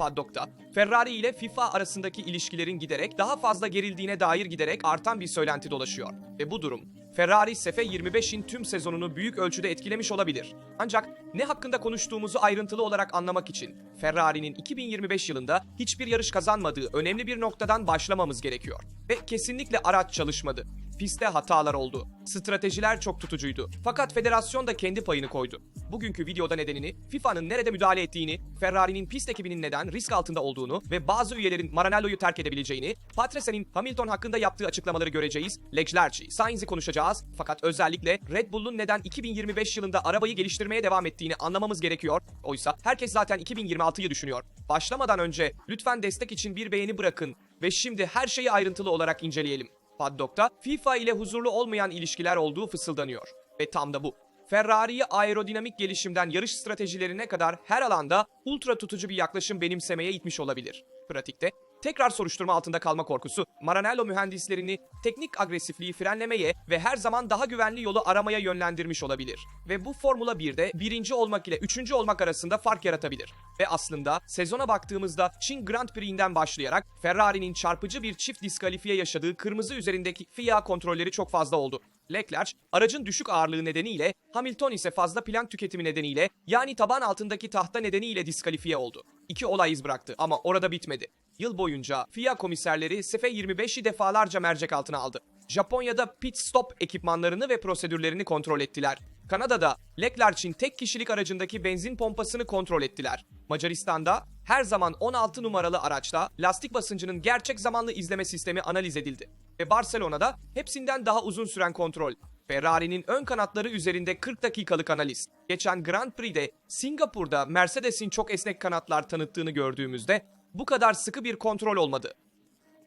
Paddock'ta Ferrari ile FIFA arasındaki ilişkilerin giderek daha fazla gerildiğine dair giderek artan bir söylenti dolaşıyor. Ve bu durum Ferrari SF25'in tüm sezonunu büyük ölçüde etkilemiş olabilir. Ancak ne hakkında konuştuğumuzu ayrıntılı olarak anlamak için Ferrari'nin 2025 yılında hiçbir yarış kazanmadığı önemli bir noktadan başlamamız gerekiyor. Ve kesinlikle araç çalışmadı. Pistte hatalar oldu. Stratejiler çok tutucuydu. Fakat federasyon da kendi payını koydu. Bugünkü videoda nedenini, FIFA'nın nerede müdahale ettiğini, Ferrari'nin pist ekibinin neden risk altında olduğunu ve bazı üyelerin Maranello'yu terk edebileceğini, Patricia'nın Hamilton hakkında yaptığı açıklamaları göreceğiz. Leclerc'i, Sainz'i konuşacağız. Fakat özellikle Red Bull'un neden 2025 yılında arabayı geliştirmeye devam ettiğini anlamamız gerekiyor. Oysa herkes zaten 2026'yı düşünüyor. Başlamadan önce lütfen destek için bir beğeni bırakın ve şimdi her şeyi ayrıntılı olarak inceleyelim. Paddock'ta FIFA ile huzurlu olmayan ilişkiler olduğu fısıldanıyor. Ve tam da bu. Ferrari'yi aerodinamik gelişimden yarış stratejilerine kadar her alanda ultra tutucu bir yaklaşım benimsemeye itmiş olabilir. Pratikte tekrar soruşturma altında kalma korkusu Maranello mühendislerini teknik agresifliği frenlemeye ve her zaman daha güvenli yolu aramaya yönlendirmiş olabilir. Ve bu Formula 1'de birinci olmak ile üçüncü olmak arasında fark yaratabilir. Ve aslında sezona baktığımızda Çin Grand Prix'den başlayarak Ferrari'nin çarpıcı bir çift diskalifiye yaşadığı kırmızı üzerindeki FIA kontrolleri çok fazla oldu. Leclerc, aracın düşük ağırlığı nedeniyle, Hamilton ise fazla plank tüketimi nedeniyle, yani taban altındaki tahta nedeniyle diskalifiye oldu. İki olay iz bıraktı ama orada bitmedi. Yıl boyunca FIA komiserleri SF25'i defalarca mercek altına aldı. Japonya'da pit stop ekipmanlarını ve prosedürlerini kontrol ettiler. Kanada'da Leclerc'in tek kişilik aracındaki benzin pompasını kontrol ettiler. Macaristan'da her zaman 16 numaralı araçta lastik basıncının gerçek zamanlı izleme sistemi analiz edildi. Ve Barcelona'da hepsinden daha uzun süren kontrol. Ferrari'nin ön kanatları üzerinde 40 dakikalık analiz. Geçen Grand Prix'de Singapur'da Mercedes'in çok esnek kanatlar tanıttığını gördüğümüzde bu kadar sıkı bir kontrol olmadı.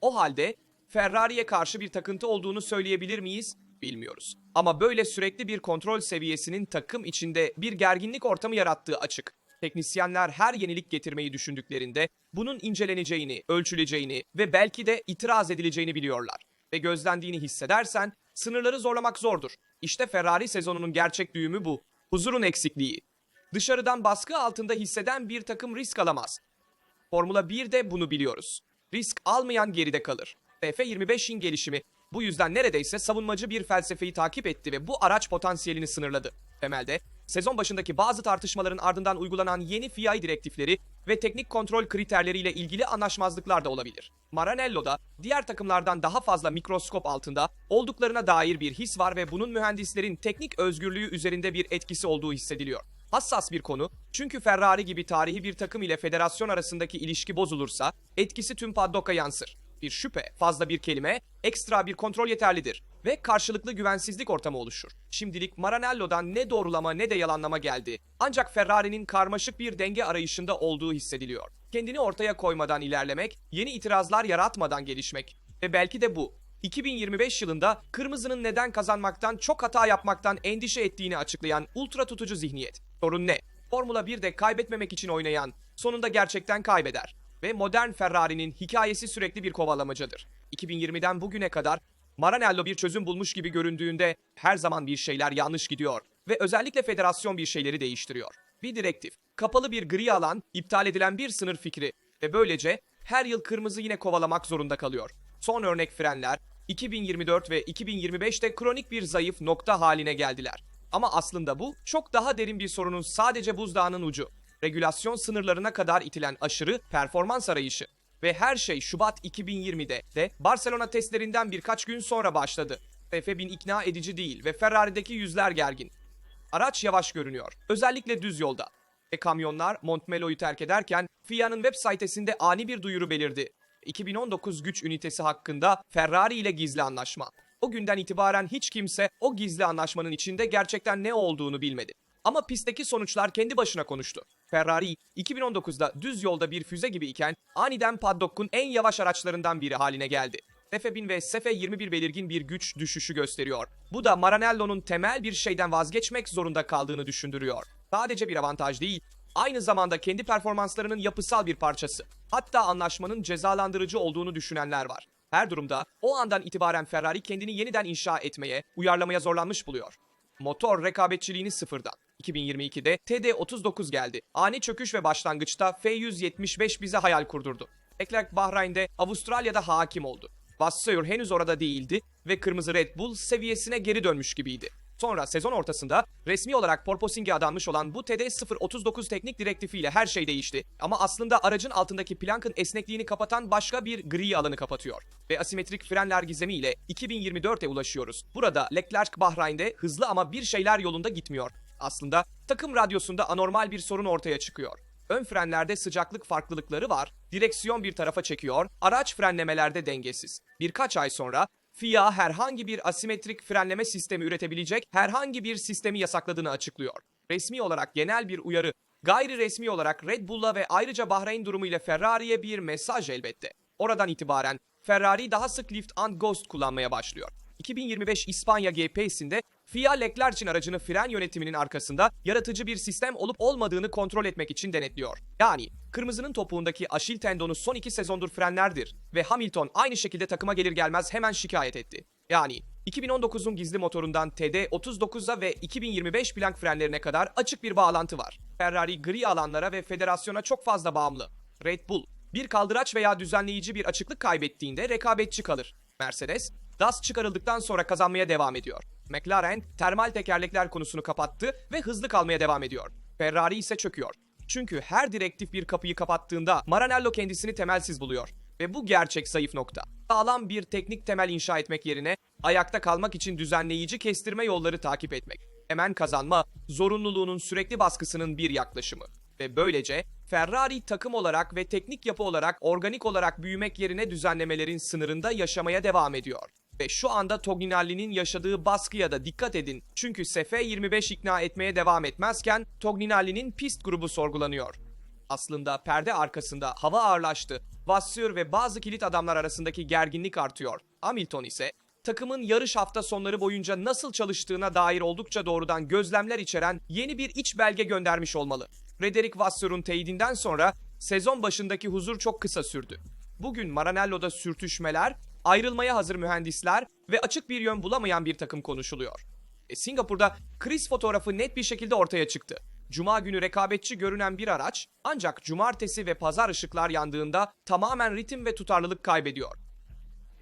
O halde Ferrari'ye karşı bir takıntı olduğunu söyleyebilir miyiz? Bilmiyoruz. Ama böyle sürekli bir kontrol seviyesinin takım içinde bir gerginlik ortamı yarattığı açık. Teknisyenler her yenilik getirmeyi düşündüklerinde bunun inceleneceğini, ölçüleceğini ve belki de itiraz edileceğini biliyorlar. Ve gözlendiğini hissedersen sınırları zorlamak zordur. İşte Ferrari sezonunun gerçek düğümü bu. Huzurun eksikliği. Dışarıdan baskı altında hisseden bir takım risk alamaz. Formula 1'de bunu biliyoruz. Risk almayan geride kalır. F25'in gelişimi bu yüzden neredeyse savunmacı bir felsefeyi takip etti ve bu araç potansiyelini sınırladı. Temelde sezon başındaki bazı tartışmaların ardından uygulanan yeni FIA direktifleri ve teknik kontrol kriterleriyle ilgili anlaşmazlıklar da olabilir. Maranello'da diğer takımlardan daha fazla mikroskop altında olduklarına dair bir his var ve bunun mühendislerin teknik özgürlüğü üzerinde bir etkisi olduğu hissediliyor. Hassas bir konu çünkü Ferrari gibi tarihi bir takım ile federasyon arasındaki ilişki bozulursa etkisi tüm paddock'a yansır. Bir şüphe, fazla bir kelime, ekstra bir kontrol yeterlidir ve karşılıklı güvensizlik ortamı oluşur. Şimdilik Maranello'dan ne doğrulama ne de yalanlama geldi. Ancak Ferrari'nin karmaşık bir denge arayışında olduğu hissediliyor. Kendini ortaya koymadan ilerlemek, yeni itirazlar yaratmadan gelişmek. Ve belki de bu. 2025 yılında kırmızının neden kazanmaktan çok hata yapmaktan endişe ettiğini açıklayan ultra tutucu zihniyet. Sorun ne? Formula 1'de kaybetmemek için oynayan sonunda gerçekten kaybeder. Ve modern Ferrari'nin hikayesi sürekli bir kovalamacadır. 2020'den bugüne kadar Maranello bir çözüm bulmuş gibi göründüğünde her zaman bir şeyler yanlış gidiyor ve özellikle federasyon bir şeyleri değiştiriyor. Bir direktif, kapalı bir gri alan, iptal edilen bir sınır fikri ve böylece her yıl kırmızı yine kovalamak zorunda kalıyor. Son örnek frenler 2024 ve 2025'te kronik bir zayıf nokta haline geldiler. Ama aslında bu çok daha derin bir sorunun sadece buzdağının ucu. Regülasyon sınırlarına kadar itilen aşırı performans arayışı. Ve her şey Şubat 2020'de de Barcelona testlerinden birkaç gün sonra başladı. F1000 ikna edici değil ve Ferrari'deki yüzler gergin. Araç yavaş görünüyor. Özellikle düz yolda. Ve kamyonlar Montmello'yu terk ederken FIA'nın web saytesinde ani bir duyuru belirdi. 2019 güç ünitesi hakkında Ferrari ile gizli anlaşma. O günden itibaren hiç kimse o gizli anlaşmanın içinde gerçekten ne olduğunu bilmedi. Ama pistteki sonuçlar kendi başına konuştu. Ferrari 2019'da düz yolda bir füze gibi iken aniden paddock'un en yavaş araçlarından biri haline geldi. F1000 ve SF21 belirgin bir güç düşüşü gösteriyor. Bu da Maranello'nun temel bir şeyden vazgeçmek zorunda kaldığını düşündürüyor. Sadece bir avantaj değil, aynı zamanda kendi performanslarının yapısal bir parçası. Hatta anlaşmanın cezalandırıcı olduğunu düşünenler var. Her durumda o andan itibaren Ferrari kendini yeniden inşa etmeye, uyarlamaya zorlanmış buluyor. Motor rekabetçiliğini sıfırdan. 2022'de TD39 geldi. Ani çöküş ve başlangıçta F175 bize hayal kurdurdu. Leclerc Bahreyn'de Avustralya'da hakim oldu. Vasseur henüz orada değildi ve kırmızı Red Bull seviyesine geri dönmüş gibiydi. Sonra sezon ortasında resmi olarak porpoising'e adanmış olan bu TD039 teknik direktifiyle her şey değişti. Ama aslında aracın altındaki plankın esnekliğini kapatan başka bir gri alanı kapatıyor. Ve asimetrik frenler gizemiyle 2024'e ulaşıyoruz. Burada Leclerc Bahreyn'de hızlı ama bir şeyler yolunda gitmiyor. Aslında takım radyosunda anormal bir sorun ortaya çıkıyor. Ön frenlerde sıcaklık farklılıkları var, direksiyon bir tarafa çekiyor, araç frenlemelerde dengesiz. Birkaç ay sonra FIA herhangi bir asimetrik frenleme sistemi üretebilecek herhangi bir sistemi yasakladığını açıklıyor. Resmi olarak genel bir uyarı, gayri resmi olarak Red Bull'a ve ayrıca Bahreyn durumu ile Ferrari'ye bir mesaj elbette. Oradan itibaren Ferrari daha sık lift and ghost kullanmaya başlıyor. 2025 İspanya GP'sinde FIA Leclerc'in aracını fren yönetiminin arkasında yaratıcı bir sistem olup olmadığını kontrol etmek için denetliyor. Yani kırmızının topuğundaki aşil tendonu son iki sezondur frenlerdir ve Hamilton aynı şekilde takıma gelir gelmez hemen şikayet etti. Yani 2019'un gizli motorundan TD39'a ve 2025 plank frenlerine kadar açık bir bağlantı var. Ferrari gri alanlara ve federasyona çok fazla bağımlı. Red Bull bir kaldıraç veya düzenleyici bir açıklık kaybettiğinde rekabetçi kalır. Mercedes, DAS çıkarıldıktan sonra kazanmaya devam ediyor. McLaren termal tekerlekler konusunu kapattı ve hızlı kalmaya devam ediyor. Ferrari ise çöküyor. Çünkü her direktif bir kapıyı kapattığında Maranello kendisini temelsiz buluyor. Ve bu gerçek zayıf nokta. Sağlam bir teknik temel inşa etmek yerine ayakta kalmak için düzenleyici kestirme yolları takip etmek. Hemen kazanma, zorunluluğunun sürekli baskısının bir yaklaşımı. Ve böylece Ferrari takım olarak ve teknik yapı olarak organik olarak büyümek yerine düzenlemelerin sınırında yaşamaya devam ediyor. Ve şu anda Togninalli'nin yaşadığı baskıya da dikkat edin. Çünkü Sefe 25 ikna etmeye devam etmezken Togninalli'nin pist grubu sorgulanıyor. Aslında perde arkasında hava ağırlaştı. Vasseur ve bazı kilit adamlar arasındaki gerginlik artıyor. Hamilton ise takımın yarış hafta sonları boyunca nasıl çalıştığına dair oldukça doğrudan gözlemler içeren yeni bir iç belge göndermiş olmalı. Frederick Vasseur'un teyidinden sonra sezon başındaki huzur çok kısa sürdü. Bugün Maranello'da sürtüşmeler, ayrılmaya hazır mühendisler ve açık bir yön bulamayan bir takım konuşuluyor. E, Singapur'da kriz fotoğrafı net bir şekilde ortaya çıktı. Cuma günü rekabetçi görünen bir araç ancak cumartesi ve pazar ışıklar yandığında tamamen ritim ve tutarlılık kaybediyor.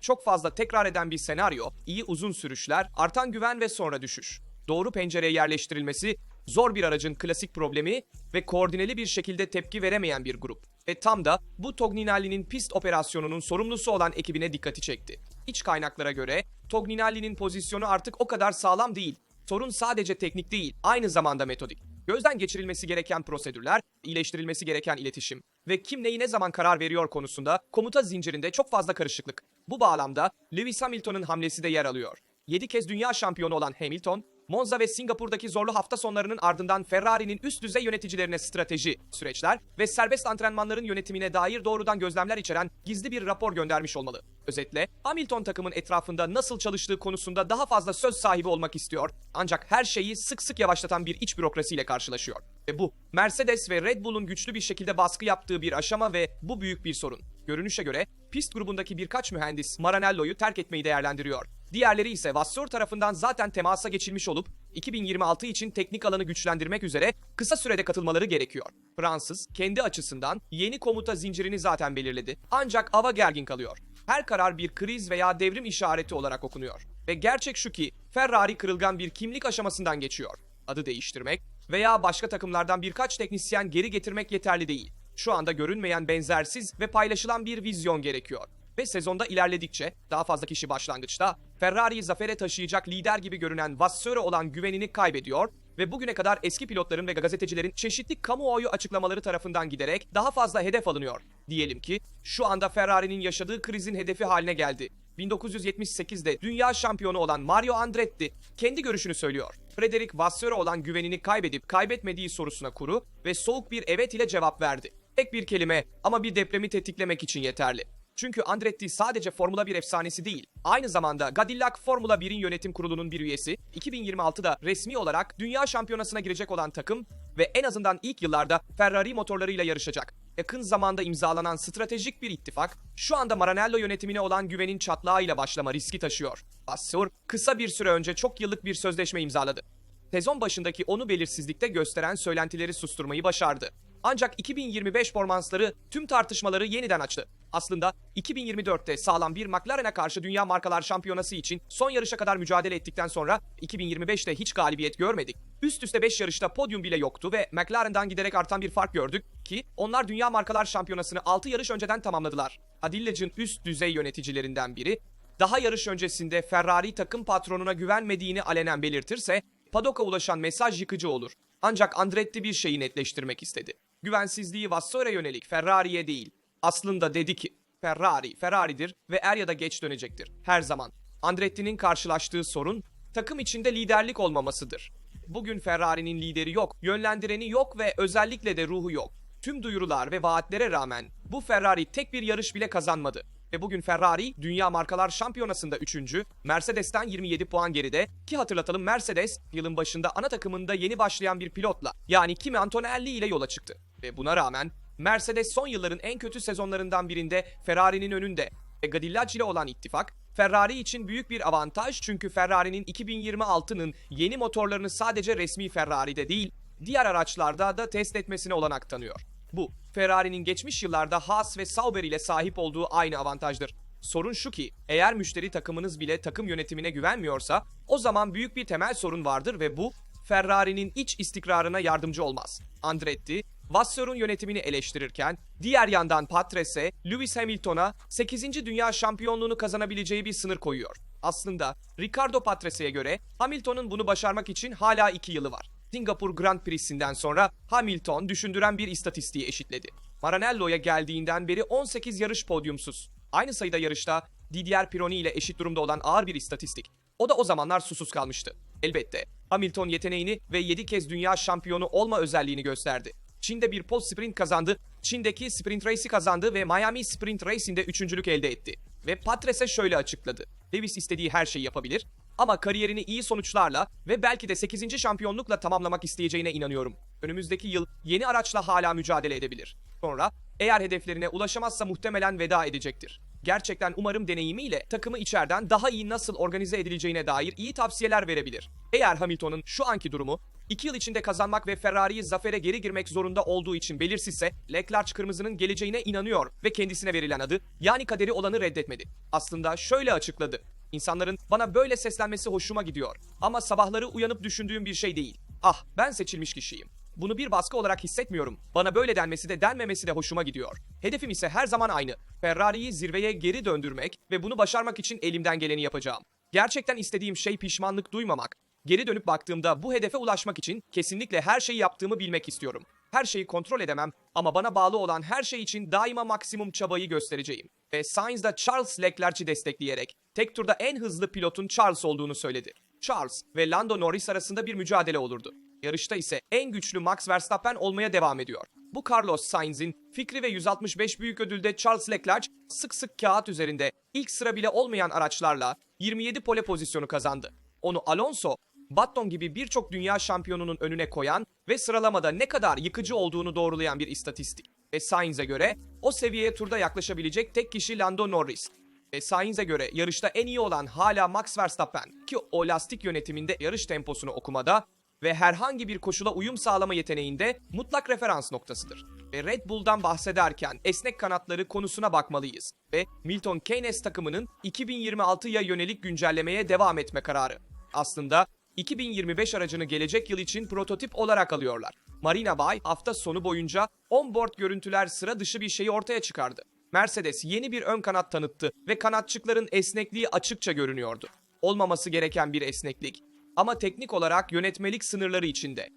Çok fazla tekrar eden bir senaryo, iyi uzun sürüşler, artan güven ve sonra düşüş. Doğru pencereye yerleştirilmesi, zor bir aracın klasik problemi ve koordineli bir şekilde tepki veremeyen bir grup. Ve tam da bu Togninalli'nin pist operasyonunun sorumlusu olan ekibine dikkati çekti. İç kaynaklara göre Togninalli'nin pozisyonu artık o kadar sağlam değil. Sorun sadece teknik değil, aynı zamanda metodik. Gözden geçirilmesi gereken prosedürler, iyileştirilmesi gereken iletişim ve kim neyi ne zaman karar veriyor konusunda komuta zincirinde çok fazla karışıklık. Bu bağlamda Lewis Hamilton'ın hamlesi de yer alıyor. 7 kez dünya şampiyonu olan Hamilton, Monza ve Singapur'daki zorlu hafta sonlarının ardından Ferrari'nin üst düzey yöneticilerine strateji, süreçler ve serbest antrenmanların yönetimine dair doğrudan gözlemler içeren gizli bir rapor göndermiş olmalı. Özetle, Hamilton takımın etrafında nasıl çalıştığı konusunda daha fazla söz sahibi olmak istiyor ancak her şeyi sık sık yavaşlatan bir iç bürokrasiyle karşılaşıyor. Ve bu, Mercedes ve Red Bull'un güçlü bir şekilde baskı yaptığı bir aşama ve bu büyük bir sorun. Görünüşe göre pist grubundaki birkaç mühendis Maranello'yu terk etmeyi değerlendiriyor. Diğerleri ise Vasseur tarafından zaten temasa geçilmiş olup 2026 için teknik alanı güçlendirmek üzere kısa sürede katılmaları gerekiyor. Fransız kendi açısından yeni komuta zincirini zaten belirledi. Ancak ava gergin kalıyor. Her karar bir kriz veya devrim işareti olarak okunuyor. Ve gerçek şu ki Ferrari kırılgan bir kimlik aşamasından geçiyor. Adı değiştirmek veya başka takımlardan birkaç teknisyen geri getirmek yeterli değil. Şu anda görünmeyen benzersiz ve paylaşılan bir vizyon gerekiyor. Ve sezonda ilerledikçe daha fazla kişi başlangıçta Ferrari'yi zafere taşıyacak lider gibi görünen Vasseur'e olan güvenini kaybediyor ve bugüne kadar eski pilotların ve gazetecilerin çeşitli kamuoyu açıklamaları tarafından giderek daha fazla hedef alınıyor. Diyelim ki şu anda Ferrari'nin yaşadığı krizin hedefi haline geldi. 1978'de dünya şampiyonu olan Mario Andretti kendi görüşünü söylüyor. Frederick Vasseur'e olan güvenini kaybedip kaybetmediği sorusuna kuru ve soğuk bir evet ile cevap verdi. Tek bir kelime ama bir depremi tetiklemek için yeterli. Çünkü Andretti sadece Formula 1 efsanesi değil, aynı zamanda Cadillac Formula 1'in yönetim kurulunun bir üyesi, 2026'da resmi olarak dünya şampiyonasına girecek olan takım ve en azından ilk yıllarda Ferrari motorlarıyla yarışacak. Yakın zamanda imzalanan stratejik bir ittifak, şu anda Maranello yönetimine olan güvenin çatlağıyla başlama riski taşıyor. Vasseur, kısa bir süre önce çok yıllık bir sözleşme imzaladı. sezon başındaki onu belirsizlikte gösteren söylentileri susturmayı başardı. Ancak 2025 formansları tüm tartışmaları yeniden açtı. Aslında 2024'te sağlam bir McLaren'e karşı Dünya Markalar Şampiyonası için son yarışa kadar mücadele ettikten sonra 2025'te hiç galibiyet görmedik. Üst üste 5 yarışta podyum bile yoktu ve McLaren'dan giderek artan bir fark gördük ki onlar Dünya Markalar Şampiyonası'nı 6 yarış önceden tamamladılar. Adillac'ın üst düzey yöneticilerinden biri daha yarış öncesinde Ferrari takım patronuna güvenmediğini alenen belirtirse Paddock'a ulaşan mesaj yıkıcı olur. Ancak Andretti bir şeyi netleştirmek istedi. Güvensizliği Vassour'a yönelik Ferrari'ye değil. Aslında dedi ki Ferrari, Ferrari'dir ve er ya da geç dönecektir. Her zaman. Andretti'nin karşılaştığı sorun takım içinde liderlik olmamasıdır. Bugün Ferrari'nin lideri yok, yönlendireni yok ve özellikle de ruhu yok. Tüm duyurular ve vaatlere rağmen bu Ferrari tek bir yarış bile kazanmadı. Ve bugün Ferrari Dünya Markalar Şampiyonası'nda 3. Mercedes'ten 27 puan geride ki hatırlatalım Mercedes yılın başında ana takımında yeni başlayan bir pilotla yani Kimi Antonelli ile yola çıktı. Ve buna rağmen Mercedes son yılların en kötü sezonlarından birinde Ferrari'nin önünde ve Gadillacci ile olan ittifak Ferrari için büyük bir avantaj çünkü Ferrari'nin 2026'nın yeni motorlarını sadece resmi Ferrari'de değil diğer araçlarda da test etmesine olanak tanıyor. Bu, Ferrari'nin geçmiş yıllarda Haas ve Sauber ile sahip olduğu aynı avantajdır. Sorun şu ki, eğer müşteri takımınız bile takım yönetimine güvenmiyorsa, o zaman büyük bir temel sorun vardır ve bu, Ferrari'nin iç istikrarına yardımcı olmaz. Andretti, Vassar'ın yönetimini eleştirirken, diğer yandan Patrese, Lewis Hamilton'a 8. Dünya Şampiyonluğunu kazanabileceği bir sınır koyuyor. Aslında Ricardo Patrese'ye göre Hamilton'un bunu başarmak için hala 2 yılı var. Singapur Grand Prix'sinden sonra Hamilton düşündüren bir istatistiği eşitledi. Maranello'ya geldiğinden beri 18 yarış podyumsuz. Aynı sayıda yarışta Didier Pironi ile eşit durumda olan ağır bir istatistik. O da o zamanlar susuz kalmıştı. Elbette Hamilton yeteneğini ve 7 kez dünya şampiyonu olma özelliğini gösterdi. Çin'de bir post sprint kazandı, Çin'deki sprint race'i kazandı ve Miami Sprint Racing'de üçüncülük elde etti. Ve Patrese şöyle açıkladı. Lewis istediği her şeyi yapabilir ama kariyerini iyi sonuçlarla ve belki de 8. şampiyonlukla tamamlamak isteyeceğine inanıyorum. Önümüzdeki yıl yeni araçla hala mücadele edebilir. Sonra eğer hedeflerine ulaşamazsa muhtemelen veda edecektir. Gerçekten umarım deneyimiyle takımı içeriden daha iyi nasıl organize edileceğine dair iyi tavsiyeler verebilir. Eğer Hamilton'ın şu anki durumu 2 yıl içinde kazanmak ve Ferrari'yi zafere geri girmek zorunda olduğu için belirsizse Leclerc kırmızının geleceğine inanıyor ve kendisine verilen adı yani kaderi olanı reddetmedi. Aslında şöyle açıkladı. İnsanların bana böyle seslenmesi hoşuma gidiyor. Ama sabahları uyanıp düşündüğüm bir şey değil. Ah ben seçilmiş kişiyim. Bunu bir baskı olarak hissetmiyorum. Bana böyle denmesi de denmemesi de hoşuma gidiyor. Hedefim ise her zaman aynı. Ferrari'yi zirveye geri döndürmek ve bunu başarmak için elimden geleni yapacağım. Gerçekten istediğim şey pişmanlık duymamak. Geri dönüp baktığımda bu hedefe ulaşmak için kesinlikle her şeyi yaptığımı bilmek istiyorum. Her şeyi kontrol edemem ama bana bağlı olan her şey için daima maksimum çabayı göstereceğim. Ve Sainz Charles Leclerc'i destekleyerek tek turda en hızlı pilotun Charles olduğunu söyledi. Charles ve Lando Norris arasında bir mücadele olurdu. Yarışta ise en güçlü Max Verstappen olmaya devam ediyor. Bu Carlos Sainz'in fikri ve 165 büyük ödülde Charles Leclerc sık sık kağıt üzerinde ilk sıra bile olmayan araçlarla 27 pole pozisyonu kazandı. Onu Alonso, Button gibi birçok dünya şampiyonunun önüne koyan ve sıralamada ne kadar yıkıcı olduğunu doğrulayan bir istatistik. Ve Sainz'e göre o seviyeye turda yaklaşabilecek tek kişi Lando Norris. Ve Sainz'e göre yarışta en iyi olan hala Max Verstappen ki o lastik yönetiminde yarış temposunu okumada ve herhangi bir koşula uyum sağlama yeteneğinde mutlak referans noktasıdır. Ve Red Bull'dan bahsederken esnek kanatları konusuna bakmalıyız ve Milton Keynes takımının 2026'ya yönelik güncellemeye devam etme kararı. Aslında 2025 aracını gelecek yıl için prototip olarak alıyorlar. Marina Bay hafta sonu boyunca onboard görüntüler sıra dışı bir şeyi ortaya çıkardı. Mercedes yeni bir ön kanat tanıttı ve kanatçıkların esnekliği açıkça görünüyordu. Olmaması gereken bir esneklik ama teknik olarak yönetmelik sınırları içinde.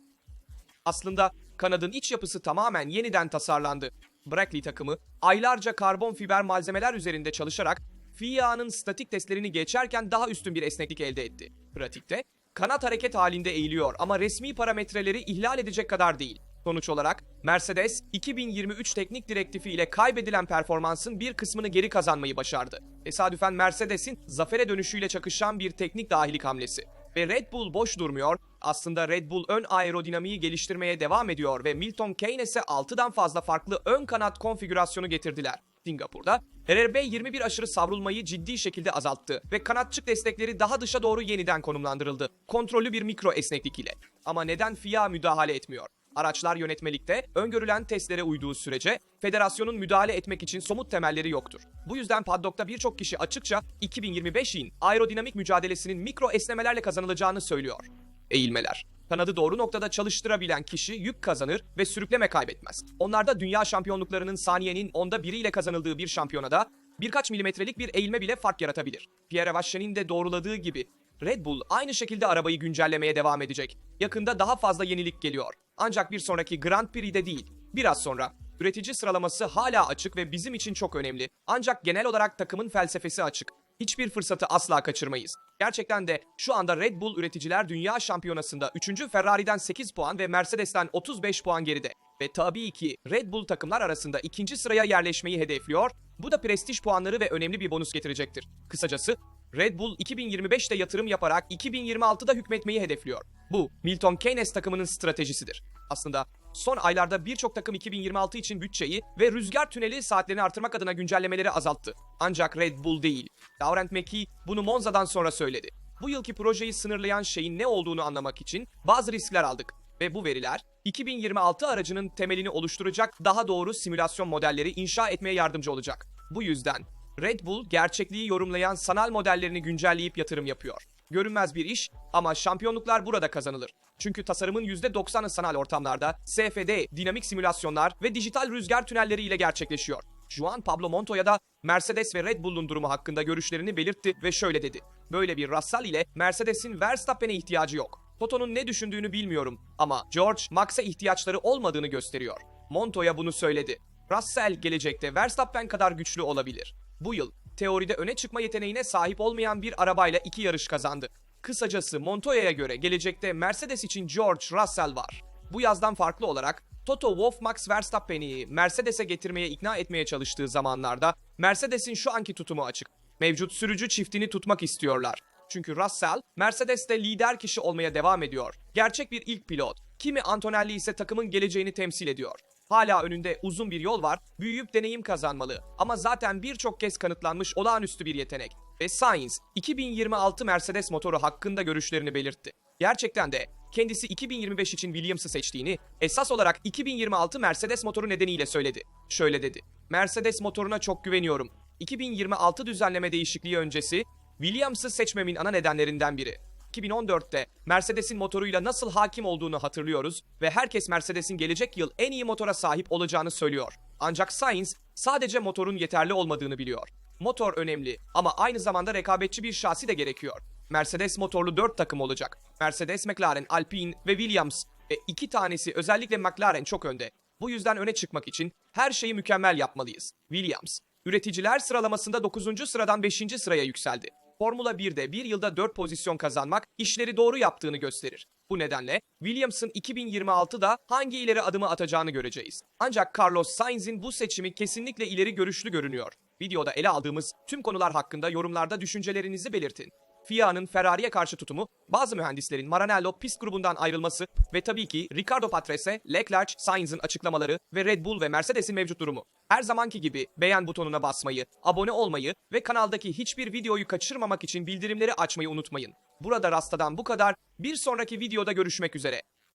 Aslında kanadın iç yapısı tamamen yeniden tasarlandı. Brackley takımı aylarca karbon fiber malzemeler üzerinde çalışarak FIA'nın statik testlerini geçerken daha üstün bir esneklik elde etti. Pratikte kanat hareket halinde eğiliyor ama resmi parametreleri ihlal edecek kadar değil. Sonuç olarak Mercedes 2023 teknik direktifi ile kaybedilen performansın bir kısmını geri kazanmayı başardı. Tesadüfen Mercedes'in zafere dönüşüyle çakışan bir teknik dahilik hamlesi. Ve Red Bull boş durmuyor, Aslında Red Bull ön aerodinamiği geliştirmeye devam ediyor ve Milton Keynes'e 6'dan fazla farklı ön kanat konfigürasyonu getirdiler. Singapur'da RRB 21 aşırı savrulmayı ciddi şekilde azalttı ve kanatçık destekleri daha dışa doğru yeniden konumlandırıldı. Kontrollü bir mikro esneklik ile. Ama neden FIA müdahale etmiyor? Araçlar yönetmelikte öngörülen testlere uyduğu sürece federasyonun müdahale etmek için somut temelleri yoktur. Bu yüzden paddock'ta birçok kişi açıkça 2025'in aerodinamik mücadelesinin mikro esnemelerle kazanılacağını söylüyor. Eğilmeler. Kanadı doğru noktada çalıştırabilen kişi yük kazanır ve sürükleme kaybetmez. Onlarda dünya şampiyonluklarının saniyenin onda biriyle kazanıldığı bir şampiyonada birkaç milimetrelik bir eğilme bile fark yaratabilir. Pierre Vachelin'in de doğruladığı gibi Red Bull aynı şekilde arabayı güncellemeye devam edecek. Yakında daha fazla yenilik geliyor. Ancak bir sonraki Grand Prix'de değil, biraz sonra. Üretici sıralaması hala açık ve bizim için çok önemli. Ancak genel olarak takımın felsefesi açık. Hiçbir fırsatı asla kaçırmayız. Gerçekten de şu anda Red Bull Üreticiler Dünya Şampiyonası'nda 3. Ferrari'den 8 puan ve Mercedes'ten 35 puan geride. Ve tabii ki Red Bull takımlar arasında ikinci sıraya yerleşmeyi hedefliyor. Bu da prestij puanları ve önemli bir bonus getirecektir. Kısacası Red Bull 2025'te yatırım yaparak 2026'da hükmetmeyi hedefliyor. Bu Milton Keynes takımının stratejisidir. Aslında son aylarda birçok takım 2026 için bütçeyi ve rüzgar tüneli saatlerini artırmak adına güncellemeleri azalttı. Ancak Red Bull değil. Laurent Mekies bunu Monza'dan sonra söyledi. Bu yılki projeyi sınırlayan şeyin ne olduğunu anlamak için bazı riskler aldık. Ve bu veriler 2026 aracının temelini oluşturacak daha doğru simülasyon modelleri inşa etmeye yardımcı olacak. Bu yüzden Red Bull gerçekliği yorumlayan sanal modellerini güncelleyip yatırım yapıyor. Görünmez bir iş ama şampiyonluklar burada kazanılır. Çünkü tasarımın %90'ı sanal ortamlarda, SFD, dinamik simülasyonlar ve dijital rüzgar tünelleri ile gerçekleşiyor. Juan Pablo Montoya da Mercedes ve Red Bull'un durumu hakkında görüşlerini belirtti ve şöyle dedi. Böyle bir Russell ile Mercedes'in Verstappen'e ihtiyacı yok. Toto'nun ne düşündüğünü bilmiyorum ama George Max'a ihtiyaçları olmadığını gösteriyor. Montoya bunu söyledi. Russell gelecekte Verstappen kadar güçlü olabilir. Bu yıl teoride öne çıkma yeteneğine sahip olmayan bir arabayla iki yarış kazandı. Kısacası Montoya'ya göre gelecekte Mercedes için George Russell var. Bu yazdan farklı olarak Toto Wolff Max Verstappen'i Mercedes'e getirmeye ikna etmeye çalıştığı zamanlarda Mercedes'in şu anki tutumu açık. Mevcut sürücü çiftini tutmak istiyorlar. Çünkü Russell Mercedes'te lider kişi olmaya devam ediyor. Gerçek bir ilk pilot. Kimi Antonelli ise takımın geleceğini temsil ediyor. Hala önünde uzun bir yol var, büyüyüp deneyim kazanmalı. Ama zaten birçok kez kanıtlanmış olağanüstü bir yetenek. Ve Sainz, 2026 Mercedes motoru hakkında görüşlerini belirtti. Gerçekten de kendisi 2025 için Williams'ı seçtiğini, esas olarak 2026 Mercedes motoru nedeniyle söyledi. Şöyle dedi. Mercedes motoruna çok güveniyorum. 2026 düzenleme değişikliği öncesi Williams'ı seçmemin ana nedenlerinden biri. 2014'te Mercedes'in motoruyla nasıl hakim olduğunu hatırlıyoruz ve herkes Mercedes'in gelecek yıl en iyi motora sahip olacağını söylüyor. Ancak Sainz sadece motorun yeterli olmadığını biliyor. Motor önemli ama aynı zamanda rekabetçi bir şasi de gerekiyor. Mercedes motorlu 4 takım olacak. Mercedes, McLaren, Alpine ve Williams ve iki tanesi özellikle McLaren çok önde. Bu yüzden öne çıkmak için her şeyi mükemmel yapmalıyız. Williams, üreticiler sıralamasında 9. sıradan 5. sıraya yükseldi. Formula 1'de bir yılda 4 pozisyon kazanmak işleri doğru yaptığını gösterir. Bu nedenle Williams'ın 2026'da hangi ileri adımı atacağını göreceğiz. Ancak Carlos Sainz'in bu seçimi kesinlikle ileri görüşlü görünüyor. Videoda ele aldığımız tüm konular hakkında yorumlarda düşüncelerinizi belirtin. FIA'nın Ferrari'ye karşı tutumu, bazı mühendislerin Maranello pist grubundan ayrılması ve tabii ki Ricardo Patrese, Leclerc, Sainz'ın açıklamaları ve Red Bull ve Mercedes'in mevcut durumu. Her zamanki gibi beğen butonuna basmayı, abone olmayı ve kanaldaki hiçbir videoyu kaçırmamak için bildirimleri açmayı unutmayın. Burada Rasta'dan bu kadar. Bir sonraki videoda görüşmek üzere.